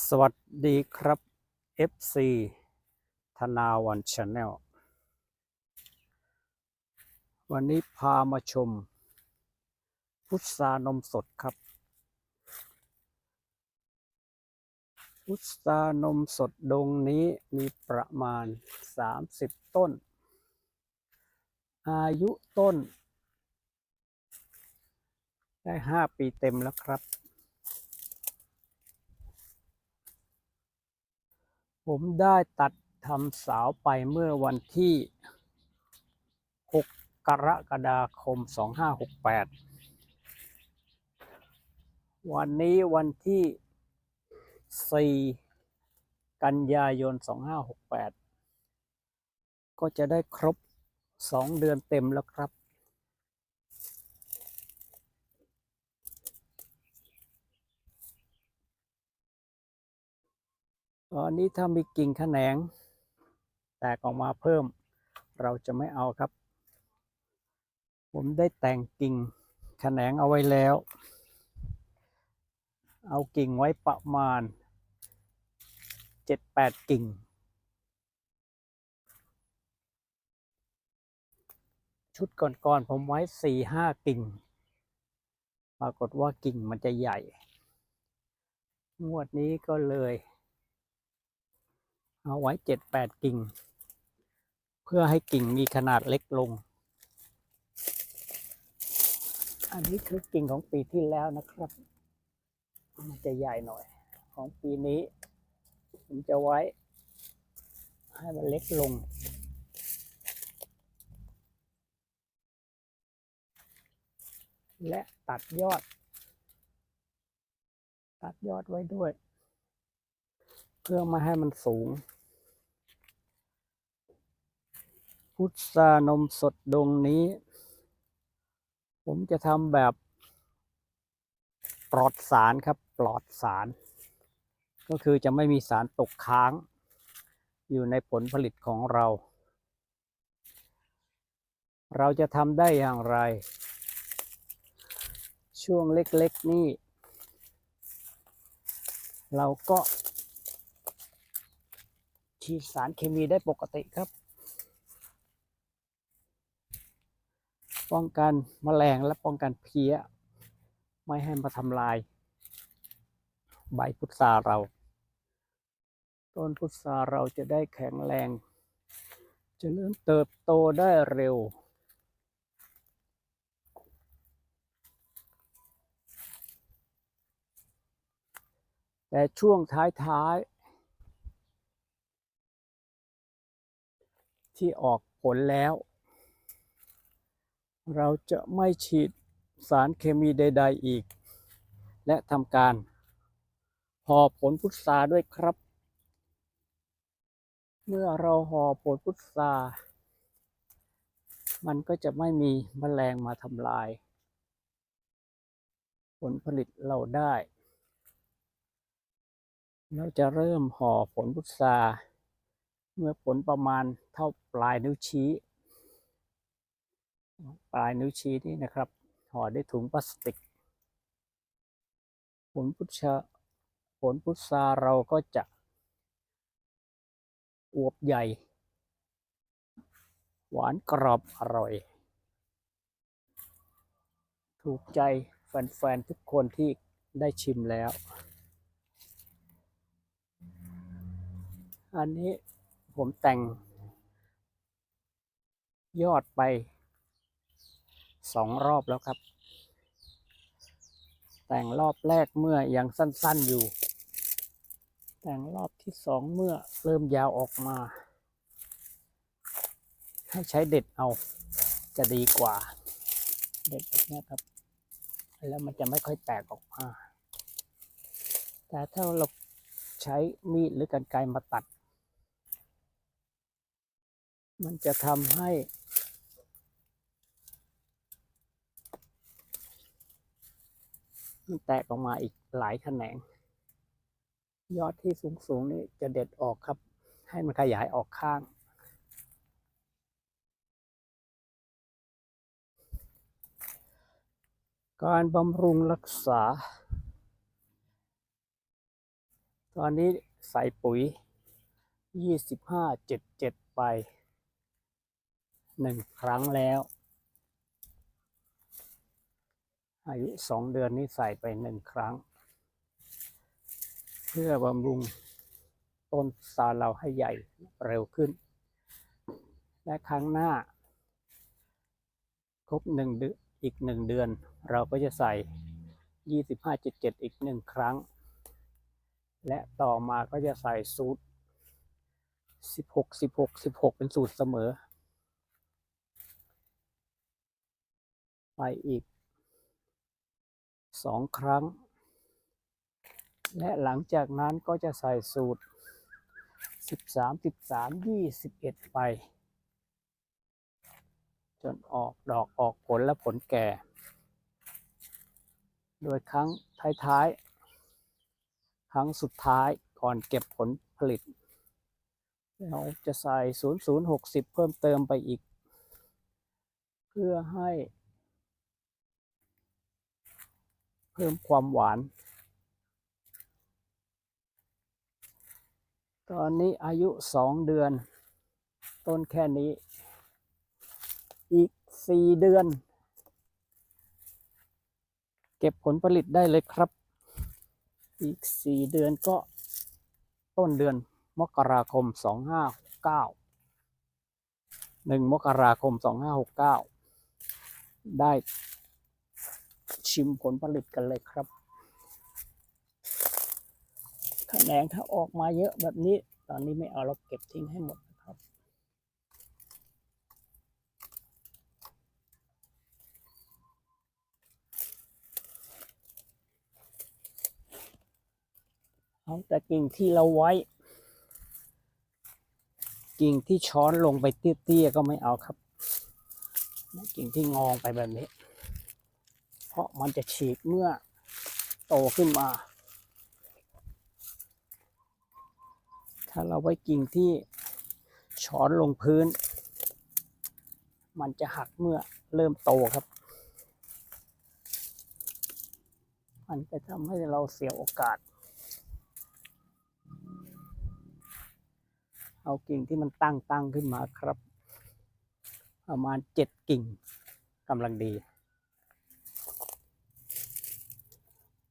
สวัสดีครับ FC ธนาวันชาแนลวันนี้พามาชม พุทรานมสดครับ พุทรานมสดดงนี้มีประมาณ 30 ต้น อายุต้น ได้ 5 ปีเต็มแล้วครับ ผมได้ตัดทำสาวไปเมื่อวันที่ 6 กรกฎาคม 2568 วันนี้วันที่ 4 กันยายน 2568 ก็จะได้ครบ 2 เดือนเต็มแล้วครับ ตอนนี้ถ้ามีกิ่งแขนง แตกออกมาเพิ่ม เราจะไม่เอาครับ ผมได้แต่งกิ่งแขนงเอาไว้แล้ว เอากิ่งไว้ประมาณเจ็ดแปดกิ่ง ชุดก่อนๆผมไว้สี่ห้ากิ่ง ปรากฏว่ากิ่งมันจะใหญ่ งวดนี้ก็เลย เอาไว้เจ็ดแปดกิ่ง เพื่อให้กิ่งมีขนาดเล็กลง อันนี้คือกิ่งของปีที่แล้วนะครับ มันจะใหญ่หน่อย ของปีนี้ ผมจะไว้ ให้มันเล็กลงและตัดยอด ตัดยอดไว้ด้วย เพื่อม่ให้มันสูง พุทรานมสดดงนี้ ผมจะทำแบบปลอดสารครับปลอดสาร ก็คือจะไม่มีสารตกค้าง อยู่ในผลผลิตของเรา เราจะทำได้อย่างไร ช่วงเล็กๆนี่ เราก็ฉีดสารเคมีได้ปกติครับ ป้องกันแมลงและป้องกันเพี้ย ไม่ให้มาทำลาย ใบพุทราเรา ต้นพุทราเราจะได้แข็งแรงจะเริญเติบโตได้เร็ว แต่ช่วงท้ายๆ ที่ออกผลแล้ว เราจะไม่ฉีดสารเคมีใด ๆ อีก และทำการห่อผลพุทราด้วยครับ เมื่อเราห่อผลพุทรามันก็จะไม่มีแมลงมาทำลาย ผลผลิตเราได้ เราจะเริ่มห่อผลพุทราเมื่อผลประมาณเท่าปลายนิ้วชี้ ปลายนิ้วชี้นี่นะครับห่อด้วยถุงพลาสติก ผลพุทราผลพุทราเราก็จะอวบใหญ่ หวานกรอบอร่อย ถูกใจแฟนๆทุกคนที่ได้ชิมแล้ว อันนี้ผมแต่งยอดไป สองรอบแล้วครับ แต่งรอบแรกเมื่อยังสั้นๆอยู่ แต่งรอบที่สองเมื่อเริ่มยาวออกมา ให้ใช้เด็ดเอาจะดีกว่า เด็ดแบบนี้ครับ แล้วมันจะไม่ค่อยแตกออกมา แต่ถ้าเราใช้มีดหรือกรรไกรมาตัด มันจะทำให้ มันแตกออกมาอีกหลายแขนง ยอดที่สูงๆนี่จะเด็ดออกครับ ให้มันขยายออกข้าง การบำรุงรักษา ตอนนี้ใส่ปุ๋ยยี่สิบห้าเจ็ดเจ็ดไปหนึ่งครั้งแล้ว อายุสองเดือนนี้ใส่ไปหนึ่งครั้ง เพื่อบำรุงต้นซาเราให้ใหญ่เร็วขึ้น และครั้งหน้า ครบหนึ่งเดือนอีกหนึ่งเดือน เราก็จะใส่ยี่สิบห้าเจ็ดเจ็ดอีกหนึ่งครั้ง และต่อมาก็จะใส่สูตรสิบหกสิบหกสิบหกเป็นสูตรเสมอ ไปอีก สองครั้ง และหลังจากนั้นก็จะใส่สูตรสิบสามสิบสามยี่สิบเอ็ดไป จนออกดอกออกผลและผลแก่ โดยครั้งท้ายๆ ครั้งสุดท้ายก่อนเก็บผลผลิต เราจะใส่ 0060 เพิ่มเติมไปอีก เพื่อให้ เพิ่มความหวาน ตอนนี้อายุสองเดือน ต้นแค่นี้ อีกสี่เดือน เก็บผลผลิตได้เลยครับ อีกสี่เดือนก็ต้นเดือนมกราคมสองห้าหกเก้าหนึ่งมกราคมสองห้าหกเก้าได้ ชิมผลผลิตกันเลยครับแขนงถ้าออกมาเยอะแบบนี้ ตอนนี้ไม่เอาเราเก็บทิ้งให้หมดนะครับ เอาแต่กิ่งที่เราไว้ กิ่งที่ช้อนลงไปเตี้ยๆก็ไม่เอาครับ กิ่งที่งองไปแบบนี้ เพราะมันจะฉีกเมื่อโตขึ้นมา ถ้าเราไว้กิ่งที่ช้อนลงพื้น มันจะหักเมื่อเริ่มโตครับ มันจะทำให้เราเสียโอกาส เอากิ่งที่มันตั้งตั้งขึ้นมาครับ ประมาณเจ็ดกิ่งกำลังดี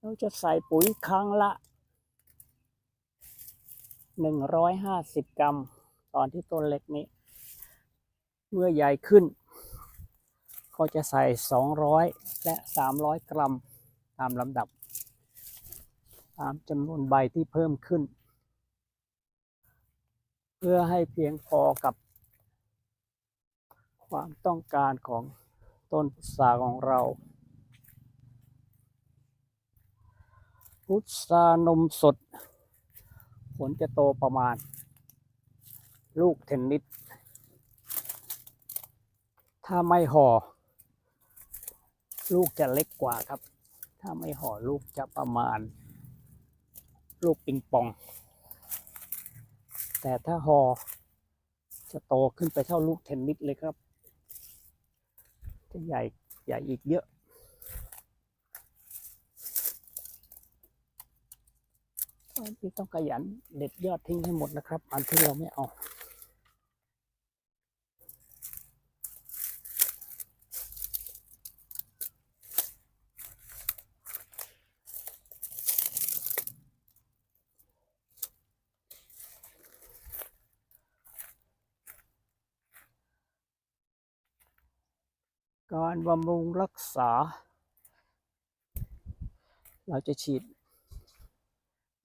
เราจะใส่ปุ๋ยครั้งละหนึ่งร้อยห้าสิบกรัม ตอนที่ต้นเล็กนี้ เมื่อใหญ่ขึ้น ก็จะใส่สองร้อยและสามร้อยกรัมตามลำดับ ตามจำนวนใบที่เพิ่มขึ้น เพื่อให้เพียงพอกับ ความต้องการของต้นพุทราของเรา พุทรานมสด ผลจะโตประมาณ ลูกเทนนิส ถ้าไม่ห่อ ลูกจะเล็กกว่าครับ ถ้าไม่ห่อลูกจะประมาณ ลูกปิงปอง แต่ถ้าห่อจะโตขึ้นไปเท่าลูกเทนนิสเลยครับ จะใหญ่ใหญ่อีกเยอะ ตอน ที่ต้องขยันเด็ดยอดทิ้งให้หมดนะครับ อันที่เราไม่เอาการบำรุงรักษา เราจะฉีด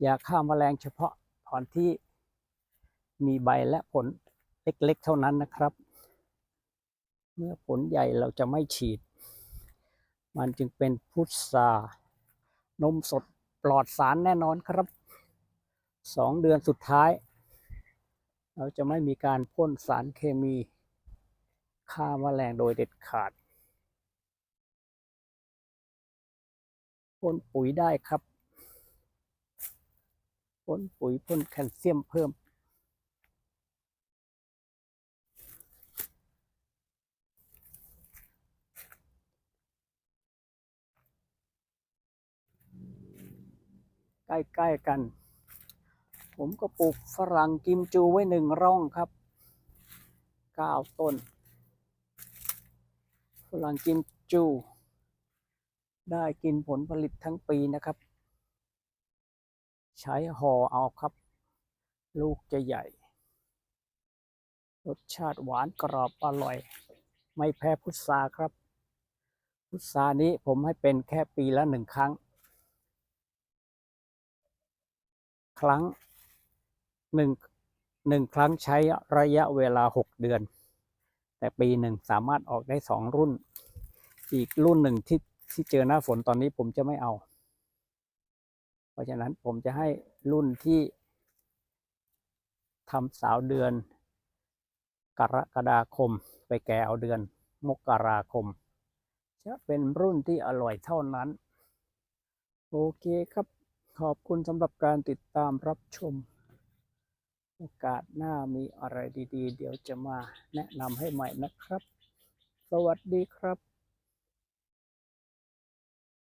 ยาฆ่าแมลงเฉพาะตอนที่มีใบและผลเล็กๆ เท่านั้นนะครับ เมื่อผลใหญ่เราจะไม่ฉีด มันจึงเป็นพุทรานมสดปลอดสารแน่นอนครับสองเดือนสุดท้าย เราจะไม่มีการพ่นสารเคมีฆ่าแมลงโดยเด็ดขาดพ่นปุ๋ยได้ครับ พ่นปุ๋ยพ่นแคลเซียมเพิ่ม ใกล้ๆกัน ผมก็ปลูกฝรั่งกิมจูไว้หนึ่งร่องครับเก้าต้นฝรั่งกิมจู ได้กินผลผลิตทั้งปีนะครับ ใช้ห่อเอาครับ ลูกจะใหญ่ รสชาติหวานกรอบอร่อย ไม่แพ้พุทราครับ พุทรานี้ผมให้เป็นแค่ปีละหนึ่งครั้ง ครั้งหนึ่งหนึ่งครั้งใช้ระยะเวลาหกเดือน แต่ปีหนึ่งสามารถออกได้สองรุ่น อีกรุ่นหนึ่งที่ที่เจอหน้าฝนตอนนี้ผมจะไม่เอา เพราะฉะนั้นผมจะให้รุ่นที่ทำสาวเดือน กรกฎาคมไปแก่เอาเดือน มกราคม จะเป็นรุ่นที่อร่อยเท่านั้น โอเคครับ ขอบคุณสำหรับการติดตามรับชม โอกาสหน้ามีอะไรดีๆ เดี๋ยวจะมาแนะนำให้ใหม่นะครับ สวัสดีครับ